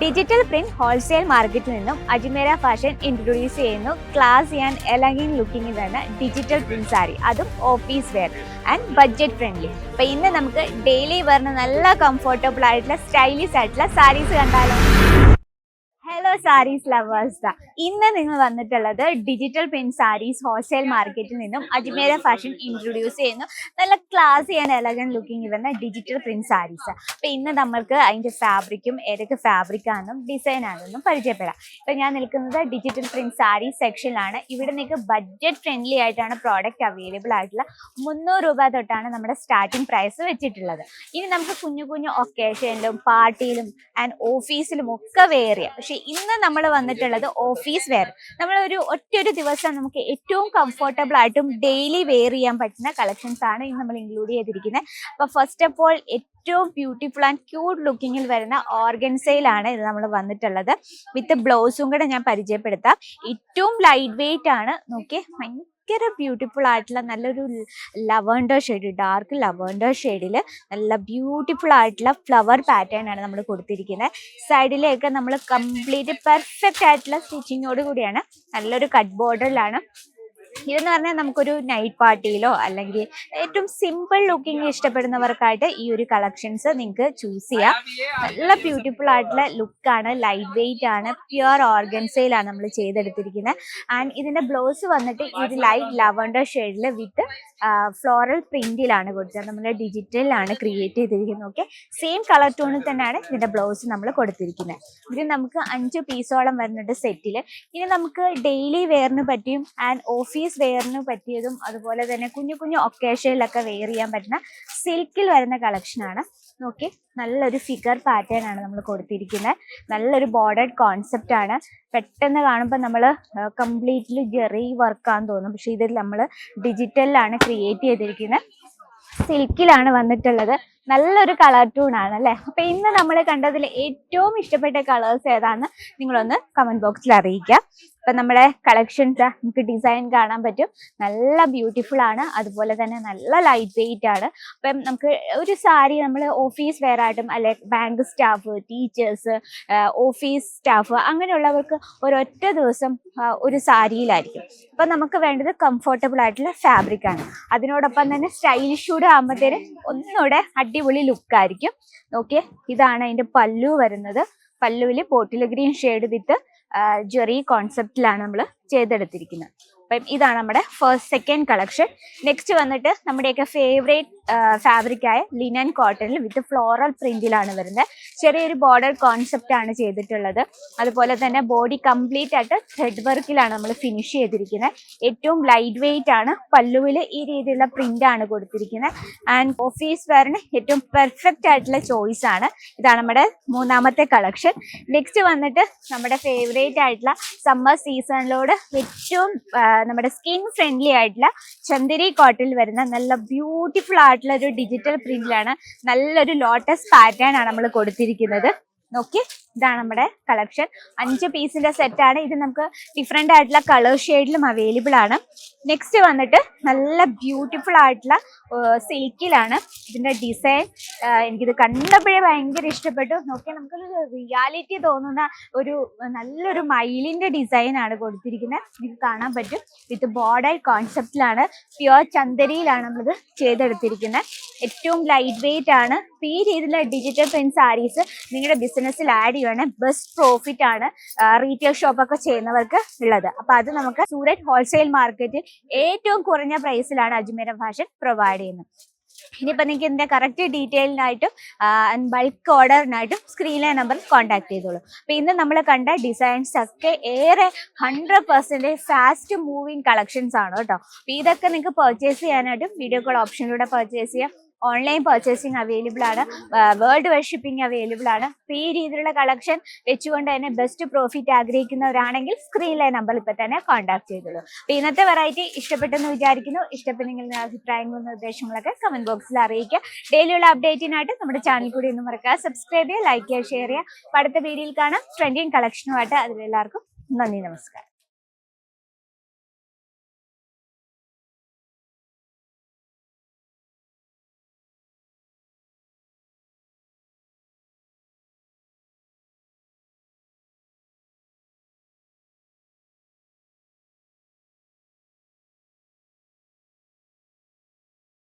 Digital print wholesale മാർക്കറ്റിൽ നിന്നും Ajmera fashion introduce ചെയ്യുന്നു. ക്ലാസ് ആൻഡ് എലഗിൻ ലുക്കിംഗ് വരുന്ന ഡിജിറ്റൽ പ്രിന്റ് സാരി അതും office wear and budget friendly അപ്പൊ ഇന്ന് നമുക്ക് ഡെയിലി വരുന്ന നല്ല കംഫർട്ടബിൾ ആയിട്ടുള്ള സ്റ്റൈലിഷ് ആയിട്ടുള്ള സാരീസ് കണ്ടാലോ. ഹലോ സാരീസ് ലവേഴ്സ് ഇന്ന് നിങ്ങൾ വന്നിട്ടുള്ളത് ഡിജിറ്റൽ പ്രിന്റ് സാരീസ് ഹോൾസെയിൽ മാർക്കറ്റിൽ നിന്നും അജ്മേര ഫാഷൻ ഇൻട്രൊഡ്യൂസ് ചെയ്യുന്നു. നല്ല ക്ലാസ് ആൻഡ് എലഗൻ ലുക്കിംഗ് വരുന്ന ഡിജിറ്റൽ പ്രിന്റ് സാരീസ് അപ്പൊ ഇന്ന് നമ്മൾക്ക് അതിന്റെ ഫാബ്രിക്കും ഏതൊക്കെ ഫാബ്രിക് ആണെന്നും ഡിസൈൻ ആണെന്നും പരിചയപ്പെടാം. ഇപ്പൊ ഞാൻ നിൽക്കുന്നത് ഡിജിറ്റൽ പ്രിന്റ് സാരി സെക്ഷനിലാണ് ഇവിടെ നിങ്ങൾക്ക് ബഡ്ജറ്റ് ഫ്രണ്ട്ലി ആയിട്ടാണ് പ്രോഡക്റ്റ് അവൈലബിൾ ആയിട്ടുള്ള മുന്നൂറ് രൂപ തൊട്ടാണ് നമ്മുടെ സ്റ്റാർട്ടിംഗ് പ്രൈസ് വെച്ചിട്ടുള്ളത്. ഇനി നമുക്ക് കുഞ്ഞു കുഞ്ഞു ഒക്കേഷനിലും പാർട്ടിയിലും ആൻഡ് ഓഫീസിലും ഒക്കെ വേറിയ പക്ഷെ ഇന്ന് നമ്മൾ വന്നിട്ടുള്ളത് ഓഫീസ് വെയർ നമ്മൾ ഒരു ഒറ്റൊരു ദിവസം നമുക്ക് ഏറ്റവും കംഫർട്ടബിൾ ആയിട്ടും ഡെയിലി വെയർ ചെയ്യാൻ പറ്റുന്ന കളക്ഷൻസ് ആണ് ഇന്ന് നമ്മൾ ഇൻക്ലൂഡ് ചെയ്തിരിക്കുന്നത് അപ്പൊ ഫസ്റ്റ് ഓഫ് ഓൾ ഏറ്റവും ബ്യൂട്ടിഫുൾ ആൻഡ് ക്യൂട്ട് ലുക്കിങ്ങിൽ വരുന്ന ഓർഗൻസയിലാണ് ഇത് നമ്മൾ വന്നിട്ടുള്ളത്. വിത്ത് ബ്ലൗസും കൂടെ ഞാൻ പരിചയപ്പെടുത്താം. ഏറ്റവും ലൈറ്റ് വെയിറ്റ് ആണ്. നോക്കിയേ ഭയങ്കര ബ്യൂട്ടിഫുൾ ആയിട്ടുള്ള നല്ലൊരു ലവണ്ടർ ഷെയ്ഡ് ഡാർക്ക് ലവണ്ടർ ഷെയ്ഡിൽ നല്ല ബ്യൂട്ടിഫുൾ ആയിട്ടുള്ള ഫ്ലവർ പാറ്റേൺ ആണ് നമ്മൾ കൊടുത്തിരിക്കുന്നത്. സൈഡിലേക്ക് നമ്മൾ കംപ്ലീറ്റ് പെർഫെക്റ്റ് ആയിട്ടുള്ള സ്റ്റിച്ചിങ്ങോട് കൂടിയാണ് നല്ലൊരു കട്ട് ബോർഡറിലാണ് ഇതെന്ന് പറഞ്ഞാൽ നമുക്കൊരു നൈറ്റ് പാർട്ടിയിലോ അല്ലെങ്കിൽ ഏറ്റവും സിമ്പിൾ ലുക്കിംഗ് ഇഷ്ടപ്പെടുന്നവർക്കായിട്ട് ഈ ഒരു കളക്ഷൻസ് നിങ്ങൾക്ക് ചൂസ് ചെയ്യാം. നല്ല ബ്യൂട്ടിഫുൾ ആയിട്ടുള്ള ലുക്കാണ് ലൈറ്റ് വെയിറ്റ് ആണ് പ്യുവർ ഓർഗൻസയിലാണ് നമ്മൾ ചെയ്തെടുത്തിരിക്കുന്നത് ആൻഡ് ഇതിന്റെ ബ്ലൗസ് വന്നിട്ട് ഈ ഒരു ലൈറ്റ് ലവണ്ടർ ഷെയ്ഡിൽ വിത്ത് ഫ്ലോറൽ പ്രിന്റിലാണ് കൊടുത്തത്. നമ്മൾ ഡിജിറ്റലിലാണ് ക്രിയേറ്റ് ചെയ്തിരിക്കുന്നത്. ഓക്കെ സെയിം കളർ ടോണിൽ തന്നെയാണ് ഇതിന്റെ ബ്ലൗസ് നമ്മൾ കൊടുത്തിരിക്കുന്നത്. ഇത് നമുക്ക് അഞ്ച് പീസോളം വരുന്നുണ്ട് സെറ്റിൽ ഇനി നമുക്ക് ഡെയിലി വെയറിന് പറ്റിയും ആൻഡ് ഓഫീസ് വെയറിന് പറ്റിയതും അതുപോലെ തന്നെ കുഞ്ഞു കുഞ്ഞു ഒക്കേഷനിലൊക്കെ വെയർ ചെയ്യാൻ പറ്റുന്ന സിൽക്കിൽ വരുന്ന കളക്ഷനാണ് നോക്കി നല്ലൊരു ഫിഗർ പാറ്റേൺ ആണ് നമ്മൾ കൊടുത്തിരിക്കുന്നത്. നല്ലൊരു ബോർഡർ കോൺസെപ്റ്റ് ആണ് പെട്ടെന്ന് കാണുമ്പോൾ നമ്മൾ കംപ്ലീറ്റ്ലി ജെറി വർക്കാന്ന് തോന്നും. പക്ഷേ ഇതിൽ നമ്മൾ ഡിജിറ്റലിലാണ് ക്രിയേറ്റ് ചെയ്തിരിക്കുന്നത് സിൽക്കിലാണ് വന്നിട്ടുള്ളത്. നല്ലൊരു കളർ ടൂൺ ആണ് അല്ലേ? അപ്പൊ ഇന്ന് നമ്മൾ കണ്ടതിൽ ഏറ്റവും ഇഷ്ടപ്പെട്ട കളേഴ്സ് ഏതാന്ന് നിങ്ങളൊന്ന് കമന്റ് ബോക്സിൽ അറിയിക്കുക അപ്പൊ നമ്മുടെ കളക്ഷൻസ് നമുക്ക് ഡിസൈൻ കാണാൻ പറ്റും. നല്ല ബ്യൂട്ടിഫുൾ ആണ്. അതുപോലെ തന്നെ നല്ല ലൈറ്റ് വെയിറ്റ് ആണ്. അപ്പം നമുക്ക് ഒരു സാരി നമ്മൾ ഓഫീസ് വെയർ ആയിട്ടും അല്ലെ bank staff teachers office staff അങ്ങനെയുള്ളവർക്ക് ഒരൊറ്റ ദിവസം ഒരു സാരിയിലായിരിക്കും. അപ്പൊ നമുക്ക് വേണ്ടത് കംഫർട്ടബിൾ ആയിട്ടുള്ള ഫാബ്രിക് ആണ്. അതിനോടൊപ്പം തന്നെ സ്റ്റൈലിഷ് കൂടെ ആകുമ്പോഴത്തേന് ഒന്നുകൂടെ അടിപൊളി ലുക്ക് ആയിരിക്കും. നോക്കിയേ ഇതാണ് അതിന്റെ പല്ലു വരുന്നത്. പല്ലുവിൽ ബോട്ടിൽ ഗ്രീൻ ഷെയ്ഡ് വിത്ത് ജെറി കോൺസെപ്റ്റിലാണ് നമ്മൾ ചെയ്തെടുത്തിരിക്കുന്നത്. അപ്പം ഇതാണ് നമ്മുടെ ഫസ്റ്റ് സെക്കൻഡ് കളക്ഷൻ നെക്സ്റ്റ് വന്നിട്ട് നമ്മുടെയൊക്കെ ഫേവറേറ്റ് ഫാബ്രിക്കായ ലിനൻ കോട്ടണിൽ വിത്ത് ഫ്ലോറൽ പ്രിന്റിലാണ് വരുന്നത്. ചെറിയൊരു ബോർഡർ കോൺസെപ്റ്റ് ആണ് ചെയ്തിട്ടുള്ളത്. അതുപോലെ തന്നെ ബോഡി കംപ്ലീറ്റ് ആയിട്ട് ത്രെഡ് വർക്കിലാണ് നമ്മൾ ഫിനിഷ് ചെയ്തിരിക്കുന്നത്. ഏറ്റവും ലൈറ്റ് വെയിറ്റ് ആണ്. പല്ലുവിൽ ഈ രീതിയിലുള്ള പ്രിന്റ് ആണ് കൊടുത്തിരിക്കുന്നത്. ആൻഡ് ഓഫീസ് വെയറിന് ഏറ്റവും പെർഫെക്റ്റ് ആയിട്ടുള്ള ചോയ്സ് ആണ്. ഇതാണ് നമ്മുടെ മൂന്നാമത്തെ കളക്ഷൻ നെക്സ്റ്റ് വന്നിട്ട് നമ്മുടെ ഫേവറേറ്റ് ആയിട്ടുള്ള സമ്മർ സീസണിലോട് ഏറ്റവും നമ്മുടെ സ്കിൻ ഫ്രണ്ട്ലി ആയിട്ടുള്ള ചന്ദരി കോട്ടിൽ വരുന്ന നല്ല ബ്യൂട്ടിഫുൾ ആയിട്ടുള്ള ഒരു ഡിജിറ്റൽ പ്രിന്റിലാണ് നല്ലൊരു ലോട്ടസ് പാറ്റേൺ ആണ് നമ്മൾ കൊടുത്തിരിക്കുന്നത്. നോക്കി ഇതാണ് നമ്മുടെ കളക്ഷൻ. അഞ്ച് പീസിന്റെ സെറ്റ് ആണ്. ഇത് നമുക്ക് ഡിഫറെന്റ് ആയിട്ടുള്ള കളർ ഷെയ്ഡിലും അവൈലബിൾ ആണ്. നെക്സ്റ്റ് വന്നിട്ട് നല്ല ബ്യൂട്ടിഫുൾ ആയിട്ടുള്ള സിൽക്കിലാണ് ഇതിന്റെ ഡിസൈൻ എനിക്കിത് കണ്ടപ്പോഴേ ഭയങ്കര ഇഷ്ടപ്പെട്ടു. നോക്കിയാൽ നമുക്കൊരു റിയാലിറ്റി തോന്നുന്ന ഒരു നല്ലൊരു മയിലിന്റെ ഡിസൈൻ ആണ് കൊടുത്തിരിക്കുന്നത്. നിങ്ങൾക്ക് കാണാൻ പറ്റും. വിത്ത് ബോർഡർ കോൺസെപ്റ്റിലാണ് പ്യുവർ ചന്ദരിയിലാണ് നമ്മളിത് ചെയ്തെടുത്തിരിക്കുന്നത്. ഏറ്റവും ലൈറ്റ് വെയിറ്റ് ആണ്. ഈ രീതിയിലുള്ള ഡിജിറ്റൽ പ്രിന്റ് സാരീസ് നിങ്ങളുടെ ബിസിനസ്സിൽ ആഡ് ചെയ്യുവാണെങ്കിൽ ബെസ്റ്റ് പ്രോഫിറ്റ് ആണ് റീറ്റെയിൽ ഷോപ്പ് ഒക്കെ ചെയ്യുന്നവർക്ക് ഉള്ളത്. അപ്പൊ അത് നമുക്ക് സൂരറ്റ് ഹോൾസെയിൽ മാർക്കറ്റിൽ ഏറ്റവും കുറഞ്ഞ പ്രൈസിലാണ് അജ്മീര ഫാഷൻ പ്രൊവൈഡ് ചെയ്യുന്നത്. ഇനിയിപ്പോൾ നിങ്ങൾക്ക് ഇതിന്റെ കറക്റ്റ് ഡീറ്റെയിലിനായിട്ടും ബൾക്ക് ഓർഡറിനായിട്ടും സ്ക്രീനിലെ നമ്പറിൽ കോൺടാക്ട് ചെയ്തോളൂ. അപ്പൊ ഇന്ന് നമ്മൾ കണ്ട ഡിസൈൻസ് ഒക്കെ ഏറെ hundred percentage fast moving collections ആണ് കേട്ടോ. അപ്പൊ ഇതൊക്കെ നിങ്ങൾക്ക് പർച്ചേസ് ചെയ്യാനായിട്ടും വീഡിയോ കോൾ ഓപ്ഷനിലൂടെ പർച്ചേസ് ചെയ്യാം. ഓൺലൈൻ പർച്ചേസിങ് അവൈലബിൾ ആണ്. വേൾഡ് വർഷിപ്പിംഗ് ഷിപ്പിംഗ് അവൈലബിൾ ആണ്. അപ്പൊ ഈ രീതിയിലുള്ള കളക്ഷൻ വെച്ചുകൊണ്ട് തന്നെ ബെസ്റ്റ് പ്രോഫിറ്റ് ആഗ്രഹിക്കുന്നവരാണെങ്കിൽ സ്ക്രീനിലെ നമ്പർ ഇപ്പൊ തന്നെ കോൺടാക്ട് ചെയ്തോളൂ. അപ്പൊ ഇന്നത്തെ വെറൈറ്റി ഇഷ്ടപ്പെട്ടെന്ന് വിചാരിക്കുന്നു. ഇഷ്ടപ്പെട്ടെങ്കിൽ അഭിപ്രായങ്ങളും നിർദ്ദേശങ്ങളൊക്കെ കമന്റ് ബോക്സിൽ അറിയിക്കുക. ഡെയിലിയുള്ള അപ്ഡേറ്റിനായിട്ട് നമ്മുടെ ചാനൽ കൂടി ഒന്ന് മറക്കുക സബ്സ്ക്രൈബ് ചെയ്യുക ലൈക്ക് ചെയ്യുക ഷെയർ ചെയ്യുക. അടുത്ത വീഡിയോയിൽ കാണാം. ട്രെൻഡിങ് കളക്ഷനുമായിട്ട് അതിലെല്ലാവർക്കും നന്ദി നമസ്കാരം.